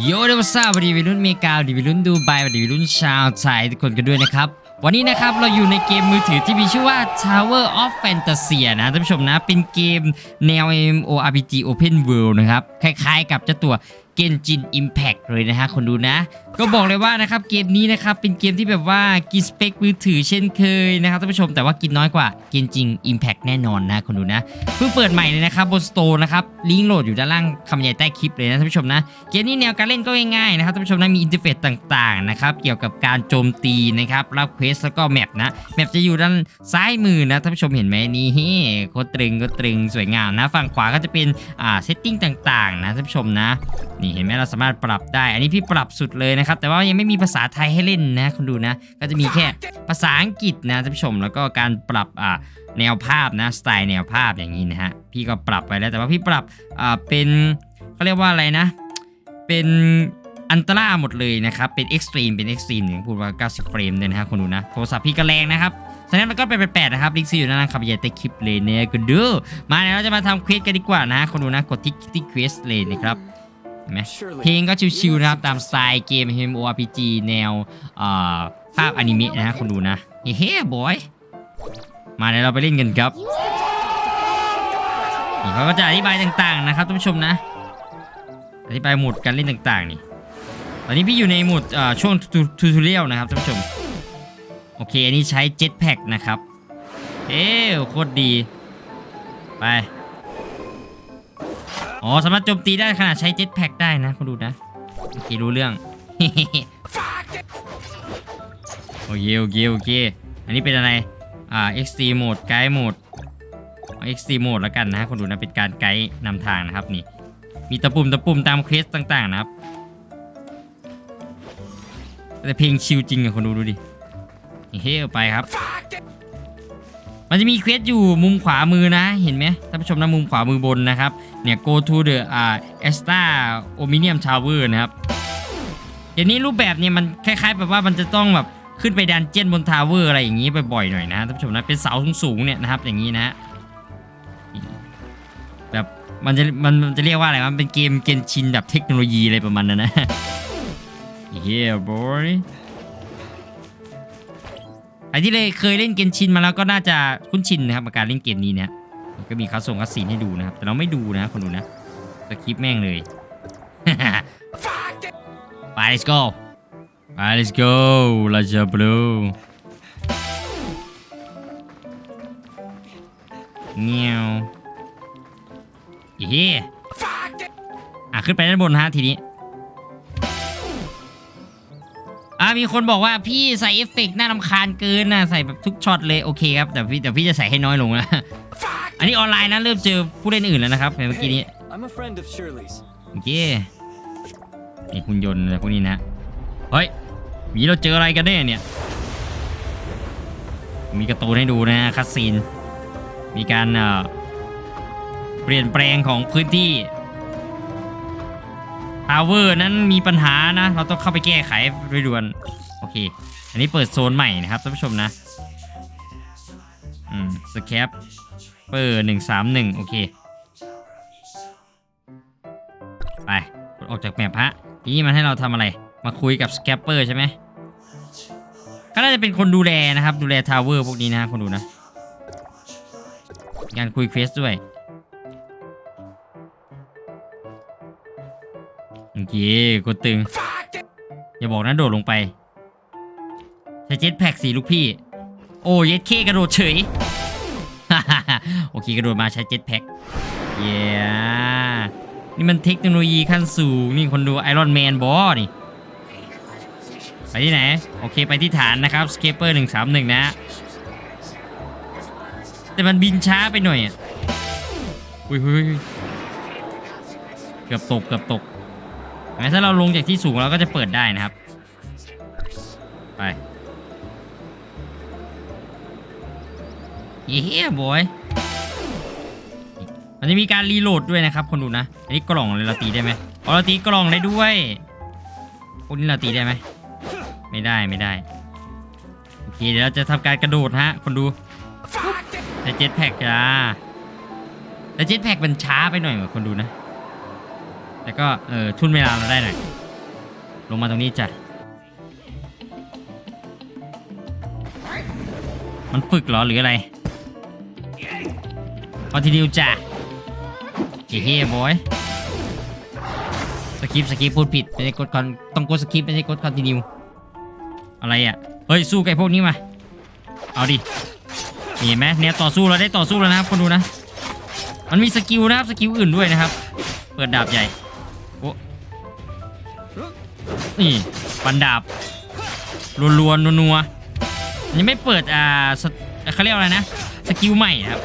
โยเดวซ่าสวันดีวิรุ่นเมกาดีวิรุ่นดูไบสวัสดีวิรุ่นชาวไทยทุกคนกันด้วยนะครับ วันนี้นะครับเราอยู่ในเกมมือถือที่มีชื่อว่า Tower of Fantasy นะท่านผู้ชมนะ เป็นเกมแนว MMORPG Open World นะครับ คล้ายๆกับเจ้าตัว Genshin Impact เลยนะฮะคนดูนะ ก็บอกเลยว่านะครับเกมนี้นะครับเป็นเกมที่แบบว่ากินสเปคมือถือเช่นเคยนะครับท่านผู้ชมแต่ว่ากินน้อยกว่า Genshin Impact แน่นอนนะคนดูนะ เพิ่งเปิดใหม่เลยนะครับบนสโตร์นะครับลิงก์โหลดอยู่ด้านล่างคำบรรยายใต้คลิปเลยนะท่านผู้ชมนะเกมนี้แนวการเล่นก็ง่ายๆนะครับท่านผู้ชมนะมีอินเทอร์เฟซต่างๆนะครับเกี่ยวกับการโจมตีนะครับรับเควสแล้วก็แมปนะแมปจะอยู่ด้านซ้ายมือนะท่านผู้ชมเห็นไหมนี่เฮ้โคตรตรึงโคตรตรึงสวยงามนะ ฝั่งขวาก็จะเป็นอ่าเซตติ้งต่างๆนะท่านผู้ชมนะนี่เห็นไหมเราสามารถปรับได้ อันนี้พี่ปรับสุดเลยนะครับ แต่ว่ายังไม่มีภาษาไทยให้เล่นนะคุณดูนะ ก็จะมีแค่ภาษาอังกฤษนะท่านผู้ชม แล้วก็การปรับอ่าแนวภาพนะสไตล์แนวภาพอย่างนี้นะฮะ พี่ก็ปรับไปแล้ว แต่ว่าพี่ปรับอ่าเป็นเขาเรียกว่าอะไรนะ เป็นอันตราหมดเลยนะครับ เป็นเอ็กซ์ตรีม เป็นเอ็กซ์ตรีมอย่างพูดว่า 90 เฟรมเลยนะฮะคุณดูนะ โทรศัพท์พี่ก็แรงนะครับฉะนั้นมันก็เป็นแปดนะครับ ลิงก์ซีอยู่ด้านล่างคำบรรยายใต้คลิปเลยเนี่ยก็ดู มาเดี๋ยวเราจะมาทำเควสกันดีกว่านะคุณดูนะ กดที่ที่เควสเลยนะครับ เห็นไหมเพลงก็ชิวๆนะครับตามสไตล์เกม MMORPG แนวเอ่อภาพอนิเมะนะฮะคนดูนะเฮ้บอยมาเดี๋ยวเราไปเล่นกันครับนี่เขาก็จะอธิบายต่างๆนะครับท่านผู้ชมนะ อธิบายหมุดการเล่นต่างๆนี่ตอนนี้พี่อยู่ในหมุดเอ่อช่วงทูทูเรียลนะครับท่านผู้ชมโอเคอันนี้ใช้เจ็ตแพ็กนะครับเอ้โคตรดี ไป อ๋อสามารถโจมตีได้ขนาดใช้เจ็ตแพ็กได้นะคุณดูนะโอเครู้เรื่องโอเคโอเคโอเคอันนี้เป็นอะไรอ่า XT mode guide mode XT mode แล้วกันนะคุณดูนะเป็นการไกด์นำทางนะครับนี่ มีตะปุ่มตะปุ่มตามเควสต่างๆนะครับแต่เพลงชิลจริงอะคนดูดูดิเฮ้ยไปครับ มันจะมีเควสอยู่มุมขวามือนะ เห็นไหมท่านผู้ชมนะมุมขวามือบนนะครับ เนี่ย go to the อ่า Esta Ominium Tower นะครับเดี๋ยวนี้รูปแบบเนี่ยมันคล้ายๆ แบบว่ามันจะต้องแบบขึ้นไปดันเจียนบนทาวเวอร์อะไรอย่างนี้บ่อยๆหน่อยนะท่านผู้ชมนะเป็นเสาสูงๆเนี่ยนะครับอย่างนี้นะ แบบมันจะมันมันจะเรียกว่าอะไรมันเป็นเกมเกนชินแบบเทคโนโลยีอะไรประมาณนั้นนะเย้บอย ใครที่เลยเคยเล่นเกนชินมาแล้วก็น่าจะคุ้นชินนะครับกับการเล่นเกมนี้เนะมันก็มีคัสส่งคัสซีนให้ดูนะครับ แต่เราไม่ดูนะคนดูนะสคริปแม่งเลย ไป let's go ไป let's go ลาจาบลูเงี้ยวเฮ้อะขึ้นไปด้านบนฮะทีนี้ มีคนบอกว่าพี่ใส่เอฟเฟกต์น่ารำคาญเกินนะใส่แบบทุกช็อตเลยโอเคครับแต่พี่แต่พี่จะใส่ให้น้อยลงนะ อันนี้ออนไลน์นะเริ่มเจอผู้เล่นอื่นแล้วนะครับเมื่อกี้นี้ I'm a friend of Shirley's. โอเคนี่หุ่นยนต์อะไรพวกนี้นะ เฮ้ยหมีเราเจออะไรกันแน่เนี่ย มีการ์ตูนให้ดูนะคัสซีน มีการเอ่อเปลี่ยนแปลงของพื้นที่ทาวเวอร์นั้นมีปัญหานะ เราต้องเข้าไปแก้ไขโดยด่วนโอเค อันนี้เปิดโซนใหม่นะครับท่านผู้ชมนะอืมสแคปเปอร์หนึ่งสามหนึ่งโอเค ไปกดออกจากแมปฮะทีนี้มันให้เราทำอะไร มาคุยกับสแคปเปอร์ใช่ไหมก็น่าจะเป็นคนดูแลนะครับ ดูแลทาวเวอร์พวกนี้นะคนดูนะการคุยเควสด้วย เคกดตึง อย่าบอกนะโดดลงไปใช้เจ็ตแพ็กสีลูกพี่ โอ้เย็ดเคกระโดดเฉยโอเคกระโดดมาใช้เจ็ตแพ็กเย้นี่มันเทคโนโลยีขั้นสูง นี่คนดูไอรอนแมนบอสนี่ ไปที่ไหน โอเคไปที่ฐานนะครับสเคปเปอร์หนึ่งสามหนึ่งนะ แต่มันบินช้าไปหน่อยอะอุ้ยเฮ้ยเกือบตกเกือบตก ถ้าเราลงจากที่สูงเราก็จะเปิดได้นะครับ ไปเย้บอย มันจะมีการรีโหลดด้วยนะครับ คนดูนะ อันนี้กล่องเลยเราตีได้ไหมอ๋อเราตีกล่องได้ด้วยพวกนี้เราตีได้ไหม ไม่ได้ไม่ได้ โอเคเดี๋ยวเราจะทำการกระโดดฮะ คนดูแต่เจ็ตแพ็กจ้าแต่เจ็ตแพ็กมันช้าไปหน่อยกว่าคนดูนะ แต่ก็เออทุนเวลาเราได้หน่อยลงมาตรงนี้จ้ะมันฝึกเหรอหรืออะไรพอทีเดียวจ้ะเฮ้ยบอยสกิปสกิปพูดผิดไม่ใช่กดคอนต้องกดสกิปไม่ใช่กดคอนติเนียอะไรอะเฮ้ยสู้กับไอ้พวกนี้มาเอาดินี่เห็นไหมเนี่ยต่อสู้เราได้ต่อสู้แล้วนะครับคนดูนะ มันมีสกิลนะครับสกิลอื่นด้วยนะครับ เปิดดาบใหญ่ โอ้นี่ปันดาบรัวๆนัวๆยังไม่เปิดอ่าสเขาเรียกอะไรนะ สกิลใหม่ครับ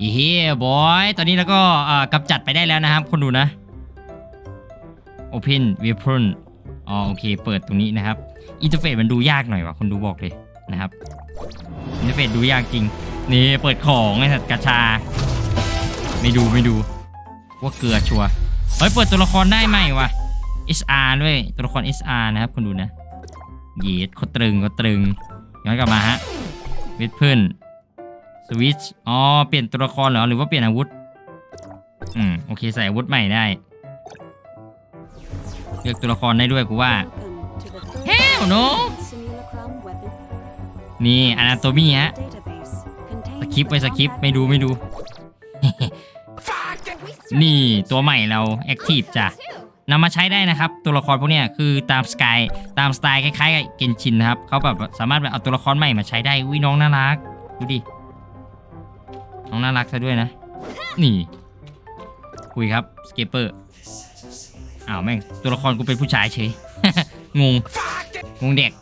อีเฮ้บอย ตอนนี้เราก็อ่ากำจัดไปได้แล้วนะครับคนดูนะ Open Weapon อ๋อโอเค เปิดตรงนี้นะครับ อินเทอร์เฟซมันดูยากหน่อยว่ะคนดูบอกเลยนะครับ อินเทอร์เฟซดูยากจริง นี่เปิดของไอ้สัตว์กระชา ไม่ดูไม่ดู ว่าเกลือชัวร์ เฮ้ยเปิดตัวละครได้ไหมวะ SR ด้วยตัวละคร SR นะครับคนดูนะเยีดเขาตรึงเขาตรึงย้อนกลับมาฮะเวทเพื่อนสวิตช์อ๋อเปลี่ยนตัวละครเหรอหรือว่าเปลี่ยนอาวุธอืมโอเคใส่อาวุธใหม่ได้เลือกตัวละครได้ด้วยกูว่า Hell no นี่อนาโตมีฮะสคริปไปสคริปไม่ดูไม่ดู นี่ตัวใหม่เราแอคทีฟจ้ะนำมาใช้ได้นะครับ ตัวละครพวกเนี้ยคือตามสกายตามสไตล์คล้ายๆกับเกนชินนะครับเขาแบบสามารถแบบเอาตัวละครใหม่มาใช้ได้วิน้องน่ารักดูดิน้องน่ารักซะด้วยนะ นี่ คุยครับสเกปเปอร์อ้าวแม่งตัวละครกูเป็นผู้ชายเฉยงงงงเด็ก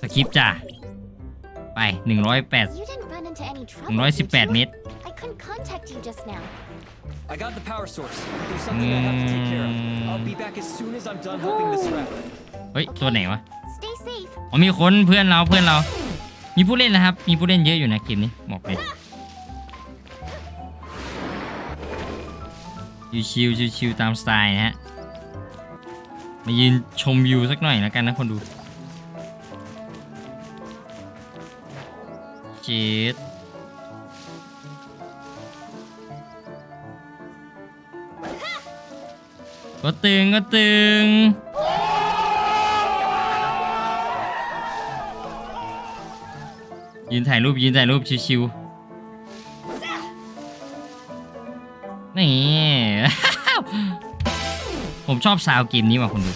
สคริปจ้ะ ไป 108 You didn't run into any trouble. 118 เมตร I couldn't contact you just now. I got the power source. There's something I have to take care of. I'll be back as soon as I'm done helping this rat. เฮ้ย ตัวไหนวะ Stay safe. อ๋อมีคนเพื่อนเราเพื่อนเรา มีผู้เล่นนะครับ มีผู้เล่นเยอะอยู่นะเกมนี้บอกเลยชิวชิวๆชิวๆตามสไตล์นะฮะ มายืนชมวิวสักหน่อยแล้วกันนะคนดู จ็ดก็ตึงก็ตึงยืนถ่ายรูปยืนถ่ายรูปชิวๆนี่ ผมชอบซาวด์เกมนี้ว่ะคุณดู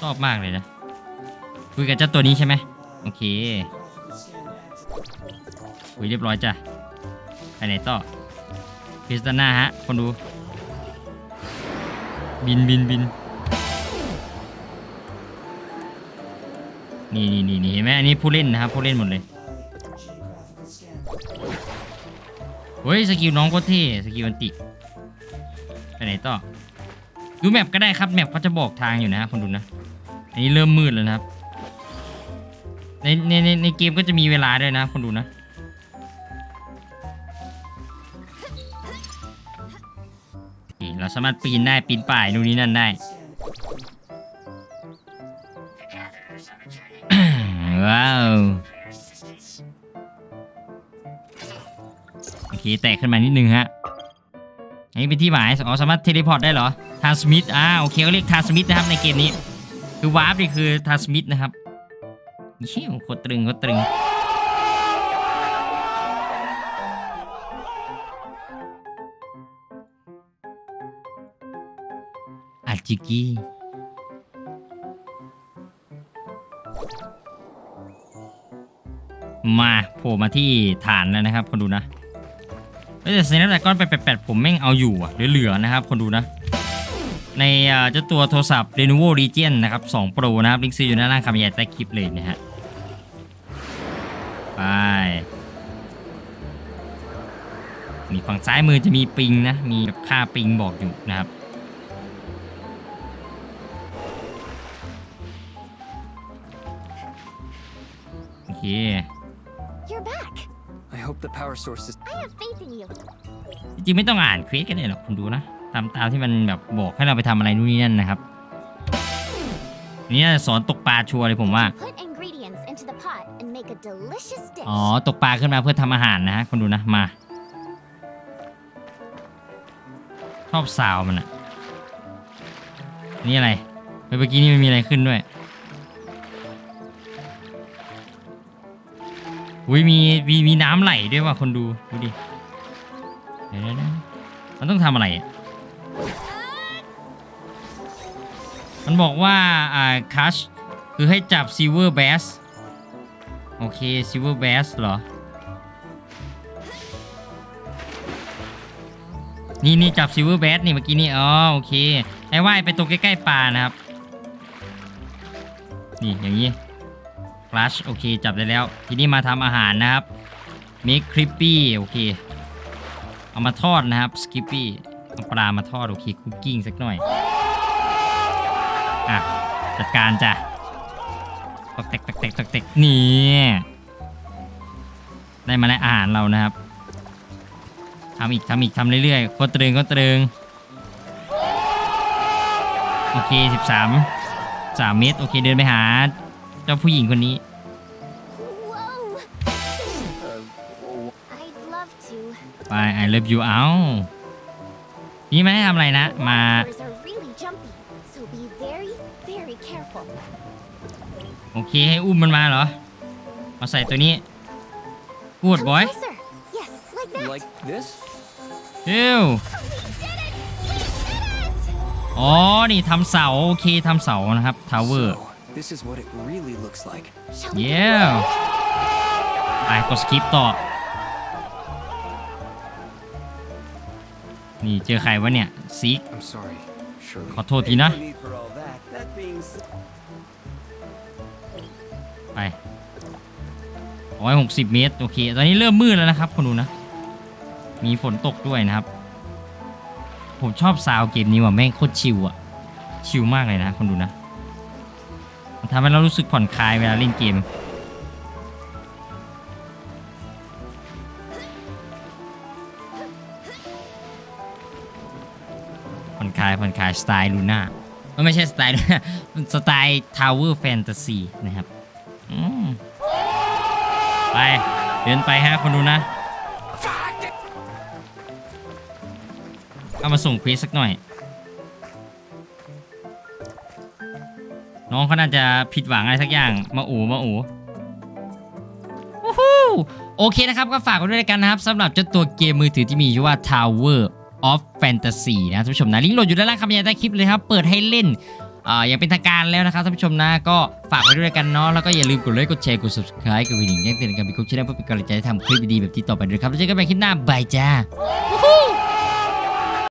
ชอบมากเลยนะ คุยกับเจ้าตัวนี้ใช่ไหมโอเค ยเรียบร้อยจ้ะไปไหนต่อพิสตาน่าฮะ คนดู บินบินบินนี่นี่นี่นี่เห็นไหมอันนี้ผู้เล่นนะครับผู้เล่นหมดเลยเฮ้ยสกิลน้องก็เท่สกิลอันติไปไหนต่อดูแมปก็ได้ครับแมปเขาจะบอกทางอยู่นะครับคนดูนะ อันนี้เริ่มมืดแล้วนะครับในในในในเกมก็จะมีเวลาด้วยนะคนดูนะ สามารถปีนได้ปีนป่ายนู่นนี่นั่นได้ ว้าวโอเคแตกขึ้นมานิดนึงฮะอันนี้เป็นที่หมายอ๋อสามารถเทเลพอร์ตได้เหรอทาสมิธอ่าโอเคเขาเรียกทาสมิธนะครับในเกมนี้ คือวาร์ปนี่คือทาสมิธนะครับเชี่ยโคตรตรึงโคตรตรึง อาจิกิมาโผล่มาที่ฐานแล้วนะครับ คนดูนะเฮ้ยแต่ Snapdragon 888ผมแม่งเอาอยู่อะเหลือๆนะครับ คนดูนะ ในเจ้าตัวโทรศัพท์ Lenovo Legion นะครับ2 Pro นะครับ ลิงก์ซื้ออยู่ด้านล่างคำบรรยายใต้คลิปเลยนะฮะไปนี่ฝั่งซ้ายมือจะมีปิงนะ มีแบบค่าปิงบอกอยู่นะครับ You're back. I hope the power source is. I have faith in you. จริงๆไม่ต้องอ่านเควสกันเลยหรอกคุณดูนะตามตามที่มันแบบบอกให้เราไปทำอะไรนู่นนี่นั่นนะครับนี่น่าจะสอนตกปลาชัวร์เลยผมว่า Put ingredients into the pot and make a delicious dish. อ๋อตกปลาขึ้นมาเพื่อทำอาหารนะฮะคนดูนะมาอบสาวมันอะนี่อะไรเมื่อกี้นี่มันมีอะไรขึ้นด้วย อุ้ยมีมีมีน้ำไหลด้วยว่ะคนดูดูดิเดี๋ยวนมันต้องทำอะไรอะมันบอกว่าอ่าคัชคือให้จับซิ l เวอร์แบสโอเคซิเวอร์แบสเหรอ นี่นี่จับซิ l เวอร์แบสนี่เมื่อกี้นี่อ๋อโอเคไอ้ว่ายไปตรงใกล้ ๆปลานะครับ นี่อย่างนี้ ลัชโอเค จับได้แล้ว ทีนี้มาทำอาหารนะครับ make crispy โอเค เอามาทอดนะครับ skippy เอาปลามาทอดโอเคคุกกิ้งสักหน่อยอะจัดการจ้ะตกแตกตกแตกตกแตกนี่ได้มาแล้วอาหารเรานะครับทำอีกทำอีกทำเรื่อยๆโคตรตึงโคตรตรึงโอเค 13 3เมตรโอเคเดินไปหา เจ้าผู้หญิงคนนี้ Whoa! Uh, I'd love to. ไป I love you เอานี่ไม่ได้ทำอะไรนะ มา Powers are really jumpy, so be very, very careful. โอเค ให้อุ้มมันมาเหรอมาใส่ตัวนี้กูด Come บอย closer. Yes, like that. like this? เร็ว We did it! We did it! อ๋อ นี่ทำเสา โอเคทำเสานะครับ ทาวเวอร์ So, this is what it really looks like. Shall we เย้ไปกดสคริปต่อ นี่เจอใครวะเนี่ยซิก I'm sorry, Shirley. ขอโทษทีนะ No need for all that. That being s- ไปร้อยหกสิบเมตร โอเค ตอนนี้เริ่มมืดแล้วนะครับคนดูนะ มีฝนตกด้วยนะครับ ผมชอบซาวด์เกมนี้ว่ะ แม่งโคตรชิลอะชิลมากเลยนะคนดูนะมัน ทำให้เรารู้สึกผ่อนคลายเวลาเล่นเกม ผ่อนคลายผ่อนคลายสไตล์ลูน่าไม่ใช่สไตล์ Luna มันสไตล์ทาวเวอร์แฟนตาซีนะครับอืมไป เดินไปฮะคนดูนะ เอามาส่งเควสสักหน่อย น้องเขาน่าจะผิดหวังอะไรสักอย่าง มาอูมาอูวู้ฮู้โอเคนะครับ ก็ฝากไว้ด้วยกันนะครับสำหรับเจ้าตัวเกมมือถือที่มีชื่อว่า Tower of Fantasy นะท่านผู้ชมนะลิงก์โหลดอยู่ด้านล่างคำบรรยายใต้คลิปเลยครับ เปิดให้เล่นอ่าอย่างเป็นทางการแล้วนะครับท่านผู้ชมนะก็ฝากไว้ด้วยกันเนาะแล้วก็อย่าลืมกดไลค์กดแชร์กด subscribe กดกระดิ่งแจ้งเตือนกันเป็นกลุ่มช่วยได้เพื่อเป็นกำลังใจให้ทำคลิปดีๆแบบที่ต่อไปด้วยครับแล้วเจอกันใหม่คลิปหน้าบายจ้า